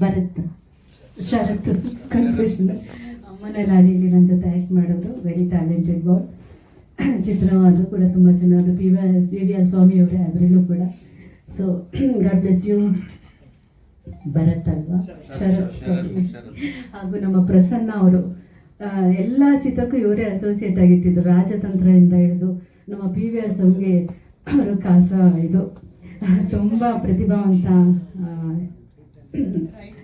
ಭರತ್ ಶರತ್ confusion. ಅಮ್ಮನ ಅಲ್ಲಿ ನನ್ನ ಜೊತೆ ಆ್ಯಕ್ಟ್ ಮಾಡಿದ್ರು. ವೆರಿ ಟ್ಯಾಲೆಂಟೆಡ್ ಬಾಯ್ ಅದು ಕೂಡ ತುಂಬ ಚೆನ್ನಾಗಿ. P V P V R Swamy ಅವರೇ ಅದರಲ್ಲೂ ಕೂಡ. So God bless you Bharat ಅಲ್ವಾ ಶರತ್ ಹಾಗೂ ನಮ್ಮ ಪ್ರಸನ್ನ ಅವರು ಎಲ್ಲ ಚಿತ್ರಕ್ಕೂ ಇವರೇ ಅಸೋಸಿಯೇಟ್ ಆಗಿರ್ತಿದ್ರು. ರಾಜತಂತ್ರದಿಂದ ಹಿಡಿದು ನಮ್ಮ ಪಿ ವಿ ಆರ್ ಸ್ವಾಮಿಗೆ ಅವರು ಕಾಸ ಇದು. ತುಂಬ ಪ್ರತಿಭಾವಂತ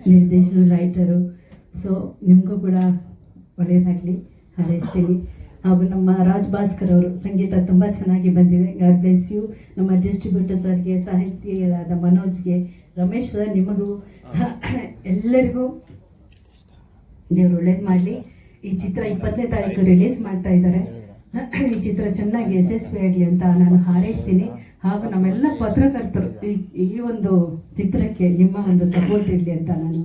ನಿರ್ದೇಶನ ರೈಟರು ಸೊ ನಿಮಗೂ ಕೂಡ ಒಳ್ಳೆಯದಾಗಲಿ ಹಾರೈಸ್ತೀನಿ. ಹಾಗೂ ನಮ್ಮ ರಾಜ್ ಭಾಸ್ಕರ್ ಅವರು, ಸಂಗೀತ ತುಂಬ ಚೆನ್ನಾಗಿ ಬಂದಿದೆ. ಗಾಡ್ ಬ್ಲೆಸ್ ಯು ನಮ್ಮ ಡಿಸ್ಟ್ರಿಬ್ಯೂಟರ್ ಸರ್ಗೆ ಸಾಹಿತಿಗಳಾದ ಮನೋಜ್ಗೆ, ರಮೇಶ್ ಸರ್ ನಿಮಗೂ, ಎಲ್ಲರಿಗೂ ದೇವರು ಒಳ್ಳೇದು ಮಾಡಲಿ. ಈ ಚಿತ್ರ ಇಪ್ಪತ್ತನೇ ತಾರೀಕು ರಿಲೀಸ್ ಮಾಡ್ತಾ ಇದ್ದಾರೆ. ಈ ಚಿತ್ರ ಚೆನ್ನಾಗಿ ಯಶಸ್ವಿ ಆಗಲಿ ಅಂತ ನಾನು ಹಾರೈಸ್ತೀನಿ. ಹಾಗೂ ನಮ್ಮೆಲ್ಲ ಪತ್ರಕರ್ತರು, ಈ- ಈ ಒಂದು ಚಿತ್ರಕ್ಕೆ ನಿಮ್ಮ ಒಂದು ಸಪೋರ್ಟ್ ಇರಲಿ ಅಂತ ನಾನು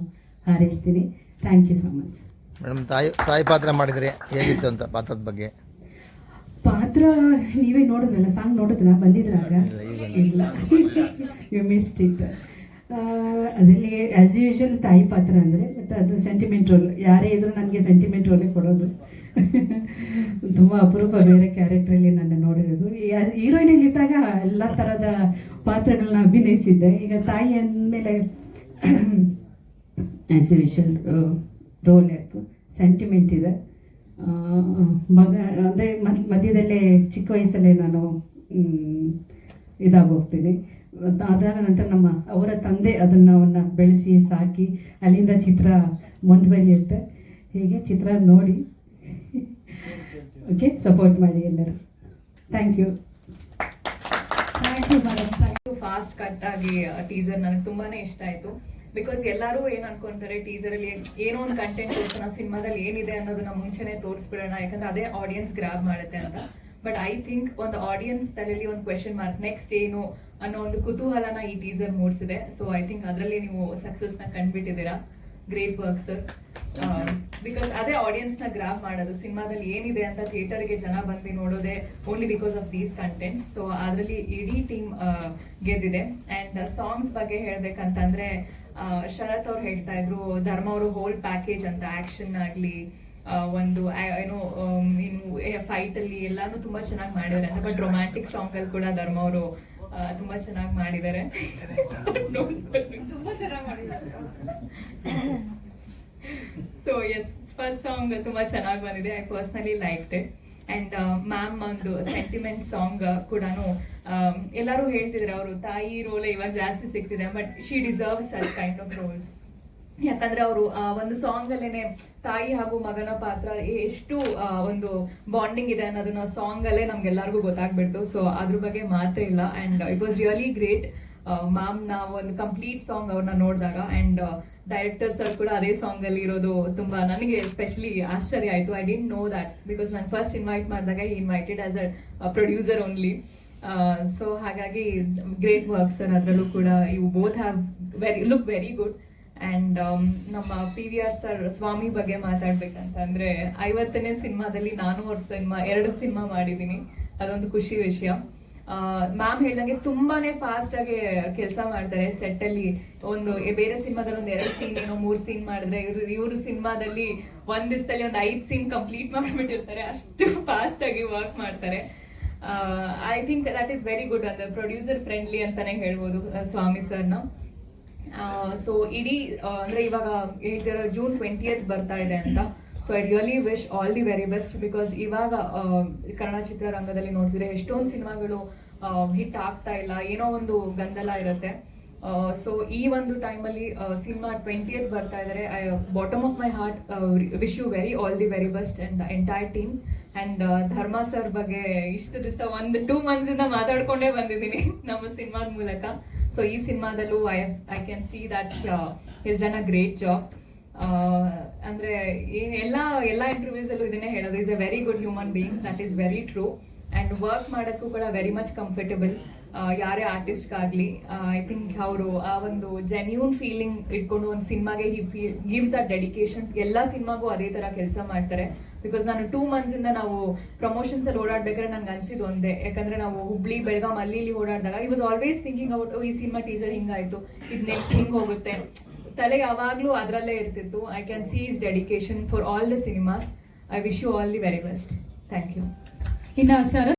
ಹಾರೈಸ್ತೀನಿ. Thank you so much madam ತಾಯಿ ತಾಯಿ ಪಾತ್ರ ಮಾಡಿದರೆ ಹೇಗಿತ್ತು ಅಂತ ಪಾತ್ರದ ಬಗ್ಗೆ? ಪಾತ್ರ ನೀವೇ ನೋಡಿದ್ರಲ್ಲ ಸಾಂಗ್ ನೋಡಿದ್ರ? ಬಂದಿದ್ರಾಗ ಇಲ್ಲ ಯು ಮಿಸ್ಡ್ ಇಟ್ ಅದರಲ್ಲಿ ಆ್ಯಸ್ ಯೂಶುವಲ್ ತಾಯಿ ಪಾತ್ರ ಅಂದರೆ ಬಟ್ ಅದು ಸೆಂಟಿಮೆಂಟ್ ರೋಲ್ ಯಾರೇ ಇದ್ರೂ ನನಗೆ ಸೆಂಟಿಮೆಂಟ್ ರೋಲೇ ಕೊಡೋದು. ತುಂಬ ಅಪರೂಪ ಬೇರೆ ಕ್ಯಾರೆಕ್ಟ್ರಲ್ಲಿ ನನ್ನ ನೋಡಿರೋದು. ಹೀರೋಯಿನಲ್ಲಿ ಇದ್ದಾಗ ಎಲ್ಲ ಥರದ ಪಾತ್ರಗಳನ್ನ ಅಭಿನಯಿಸಿದ್ದೆ. ಈಗ ತಾಯಿ ಅಂದಮೇಲೆ ಆ್ಯಸ್ ವಿಷಲ್ ರೋಲ್ ಆಯಿತು ಸೆಂಟಿಮೆಂಟ್ ಇದೆ. ಮಗ, ಅಂದರೆ ಮಧ್ಯದಲ್ಲೇ ಚಿಕ್ಕ ವಯಸ್ಸಲ್ಲೇ ನಾನು ಇದಾಗೋಗ್ತೀನಿ. ಅದಾದ ನಂತರ ನಮ್ಮ ಅವರ ತಂದೆ ಅದನ್ನು ಅವನ್ನ ಬೆಳೆಸಿ, ಸಾಕಿ, ಅಲ್ಲಿಂದ ಚಿತ್ರ ಮುಂದುವರಿಯುತ್ತೆ. ಹೀಗೆ ಚಿತ್ರ ನೋಡಿ ಓಕೆ ಸಪೋರ್ಟ್ ಮಾಡಿ ಎಲ್ಲರೂ thank you thank you madam fast cut ಆಗಿ ಟೀಸರ್ ನನಗೆ ತುಂಬಾನೇ ಇಷ್ಟ ಆಯ್ತು. ಬಿಕಾಸ್ ಎಲ್ಲರೂ ಏನ್ ಅನ್ಕೊಂತಾರೆ ಟೀಸರ್ ಅಲ್ಲಿ ಏನೋ ಒಂದು ಕಂಟೆಂಟ್ ತೋರಿಸೋಣ ಸಿನಿಮಾದಲ್ಲಿ ಏನಿದೆ ಅನ್ನೋದನ್ನ ಮುಂಚೆನೆ ತೋರಿಸ್ಬಿಡೋಣ, ಯಾಕಂದ್ರೆ ಅದೇ ಆಡಿಯನ್ಸ್ ಗ್ರಾಬ್ ಮಾಡುತ್ತೆ ಅಂತ. ಬಟ್ ಐ ಥಿಂಕ್ ಒಂದು ಆಡಿಯನ್ಸ್ ತಲೆಯಲ್ಲಿ ಒಂದು ಕ್ವೆಶನ್ ಮಾರ್ಕ್ ನೆಕ್ಸ್ಟ್ ಏನು ಅನ್ನೋ ಒಂದು ಕುತೂಹಲನ ಈ ಟೀಸರ್ ಮೂಡಿಸಿದೆ. ಸೊ ಐ ಥಿಂಕ್ ಅದರಲ್ಲಿ ನೀವು ಸಕ್ಸಸ್ನ ಕಂಡ್ಬಿಟ್ಟಿದ್ದೀರಾ. ಗ್ರೇಟ್ ವರ್ಕ್ ಸರ್ ಬಿಕಾಸ್ ಅದೇ ಆಡಿಯನ್ಸ್ನ ಗ್ರಾಪ್ ಮಾಡೋದು ಸಿನಿಮಾದಲ್ಲಿ ಏನಿದೆ ಅಂತ ಥಿಯೇಟರ್ಗೆ ಜನ ಬಂದು ನೋಡೋದೇ only because of these contents so ಅದರಲ್ಲಿ ಇಡೀ ಟೀಮ್ ಗೆದ್ದಿದೆ. ಅಂಡ್ ಸಾಂಗ್ಸ್ ಬಗ್ಗೆ ಹೇಳ್ಬೇಕಂತಂದ್ರೆ ಶರತ್ ಅವ್ರು ಹೇಳ್ತಾ ಇದ್ರು ಧರ್ಮ ಅವರು ಹೋಲ್ ಪ್ಯಾಕೇಜ್ ಅಂತ ಆಕ್ಷನ್ ಆಗ್ಲಿ ಒಂದು ಏನೋ ಏನು ಏನು ಫೈಟ್ ಅಲ್ಲಿ ಎಲ್ಲಾನು ತುಂಬಾ ಚೆನ್ನಾಗಿ ಮಾಡಿದ್ದಾರೆ. ಅಂತ ಬಟ್ ರೊಮ್ಯಾಂಟಿಕ್ ಸಾಂಗ್ ಅಲ್ಲಿ ಕೂಡ ಧರ್ಮ ಅವರು ತುಂಬಾ ಚೆನ್ನಾಗಿ ಮಾಡಿದ್ದಾರೆ. ತುಂಬಾ ಚೆನ್ನಾಗಿ ಮಾಡಿದ್ದಾರೆ. ಸೊ ಎಸ್ ಫಸ್ಟ್ ಸಾಂಗ್ ತುಂಬಾ ಚೆನ್ನಾಗಿ ಬಂದಿದೆ. I personally like it and ma'am ಒಂದು ಸೆಂಟಿಮೆಂಟ್ ಸಾಂಗ್ ಕೂಡ ಎಲ್ಲರೂ ಹೇಳ್ತಿದ್ರೆ ಅವರು, ತಾಯಿ ರೋಲ್ ಇವಾಗ ಜಾಸ್ತಿ ಸಿಗ್ತಿದೆ but she deserve such kind of roles ಯಾಕಂದ್ರೆ ಅವರು ಒಂದು ಸಾಂಗ್ ಅಲ್ಲೇನೆ ತಾಯಿ ಹಾಗೂ ಮಗನ ಪಾತ್ರ ಎಷ್ಟು ಒಂದು ಬಾಂಡಿಂಗ್ ಇದೆ ಅನ್ನೋದನ್ನ ಸಾಂಗ್ ಅಲ್ಲೇ ನಮ್ಗೆಲ್ಲರಿಗೂ ಗೊತ್ತಾಗ್ಬಿಡ್ತು. ಸೊ ಅದ್ರ ಬಗ್ಗೆ ಮಾತ್ರ ಇಲ್ಲ. And it was really great ma'am ನಾವು ಒಂದು ಕಂಪ್ಲೀಟ್ ಸಾಂಗ್ ಅವ್ರನ್ನ ನೋಡಿದಾಗ ಅಂಡ್ ಡೈರೆಕ್ಟರ್ ಸರ್ ಕೂಡ ಅದೇ ಸಾಂಗ್ ಅಲ್ಲಿ ಇರೋದು ತುಂಬಾ ನನಗೆ ಸ್ಪೆಷಲಿ ಆಶ್ಚರ್ಯ ಆಯ್ತು. I didn't know that because ನಾನು ಫಸ್ಟ್ ಇನ್ವೈಟ್ ಮಾಡಿದಾಗ ಈ invited as a producer only so ಹಾಗಾಗಿ ಗ್ರೇಟ್ ವರ್ಕ್ ಸರ್ ಅದರಲ್ಲೂ ಕೂಡ. You both have very look very good and ನಮ್ಮ P V R sir Swamy ಬಗ್ಗೆ ಮಾತಾಡ್ಬೇಕಂತಂದ್ರೆ ಐವತ್ತನೇ ಸಿನಿಮಾದಲ್ಲಿ ನಾನು ಅವ್ರ ಸಿನಿಮಾ, ಎರಡು ಸಿನಿಮಾ ಮಾಡಿದ್ದೀನಿ. ಅದೊಂದು ಖುಷಿ ವಿಷಯ. ಮ್ಯಾಮ್ ಹೇಳ್ದಂಗೆ ತುಂಬಾನೇ ಫಾಸ್ಟ್ ಆಗಿ ಕೆಲಸ ಮಾಡ್ತಾರೆ ಸೆಟ್ ಅಲ್ಲಿ. ಒಂದು ಬೇರೆ ಸಿನಿಮಾದಲ್ಲಿ ಒಂದು ಎರಡು ಸೀನ್ ಏನೋ ಮೂರ್ ಸೀನ್ ಮಾಡಿದ್ರೆ ಇವ್ರು, ಇವ್ರ ಸಿನಿಮಾದಲ್ಲಿ ಒಂದ್ ದಿವಸದಲ್ಲಿ ಒಂದು ಐದ್ ಸೀನ್ ಕಂಪ್ಲೀಟ್ ಮಾಡ್ಬಿಟ್ಟಿರ್ತಾರೆ. ಅಷ್ಟು ಫಾಸ್ಟ್ ಆಗಿ ವರ್ಕ್ ಮಾಡ್ತಾರೆ. I think that is very good ಅಂದ್ರೆ ಪ್ರೊಡ್ಯೂಸರ್ ಫ್ರೆಂಡ್ಲಿ ಅಂತಾನೆ ಹೇಳ್ಬೋದು ಸ್ವಾಮಿ ಸರ್ನ. ಸೊ ಇಡೀ ಅಂದ್ರೆ ಇವಾಗ ಹೇಳ್ತಿರೋ ಜೂನ್ ಟ್ವೆಂಟಿಯತ್ ಬರ್ತಾ ಇದೆ ಅಂತ. So I really wish all the very best because ಇವಾಗ ಕನ್ನಡ ಚಿತ್ರರಂಗದಲ್ಲಿ ನೋಡ್ತಿದ್ರೆ ಎಷ್ಟೊಂದು ಸಿನಿಮಾಗಳು ಹಿಟ್ ಆಗ್ತಾ ಇಲ್ಲ. ಏನೋ ಒಂದು ಗಂದಲ ಇರುತ್ತೆ. ಸೊ ಈ ಒಂದು ಟೈಮಲ್ಲಿ ಸಿನಿಮಾ ಟ್ವೆಂಟಿಯತ್ ಬರ್ತಾ ಇದ್ದಾರೆ I bottom of my heart wish you very all the very best and entire team and Dharma sir ಬಗ್ಗೆ ಇಷ್ಟು ದಿವಸ ಒಂದು ಟೂ ಮಂತ್ಸಿಂದ ಮಾತಾಡ್ಕೊಂಡೇ ಬಂದಿದ್ದೀನಿ ನಮ್ಮ ಸಿನಿಮಾದ ಮೂಲಕ. ಸೊ ಈ ಸಿನಿಮಾದಲ್ಲೂ I I can see that is done a great job ಅಂದ್ರೆ ಎಲ್ಲ ಎಲ್ಲ ಇಂಟರ್ವ್ಯೂಸ್ ಅಲ್ಲೂ ಇದನ್ನೇ ಹೇಳೋದು. Is a very good human being that is very true and work ಮಾಡೋಕ್ಕೂ ಕೂಡ ವೆರಿ ಮಚ್ ಕಂಫರ್ಟಬಲ್ ಯಾರೇ ಆರ್ಟಿಸ್ಟ್ಗಾಗಲಿ ಐ ಥಿಂಕ್ ಅವರು ಆ ಒಂದು ಜೆನ್ಯೂನ್ ಫೀಲಿಂಗ್ ಇಟ್ಕೊಂಡು ಒಂದು ಸಿನಿಮಾಗೆ he feel gives that dedication ಎಲ್ಲ ಸಿನಿಮಾಗೂ ಅದೇ ಥರ ಕೆಲಸ ಮಾಡ್ತಾರೆ. ಬಿಕಾಸ್ ನಾನು ಟೂ ಇಂದ ನಾವು ಪ್ರಮೋಷನ್ಸ್ ಅಲ್ಲಿ ಓಡಾಡ್ಬೇಕಾದ್ರೆ ನಂಗೆ ಅನ್ಸಿದ್ದು ಒಂದೇ. ಯಾಕಂದ್ರೆ ನಾವು ಹುಬ್ಳಿ, ಬೆಳಗಾಂ, ಅಲ್ಲಿ ಓಡಾಡಿದಾಗ I was always thinking about ಈ ಸಿನಿಮಾ ಟೀಸರ್ ಹಿಂಗಾಯ್ತು. ಇದು ನೆಕ್ಸ್ಟ್ ಹಿಂಗೆ ಹೋಗುತ್ತೆ. ತಲೆ ಯಾವಾಗ್ಲೂ ಅದರಲ್ಲೇ ಇರ್ತಿತ್ತು. I can see is dedication for all the cinemas I wish you all the very best thank you ಇನ್ನು ಶರತ್?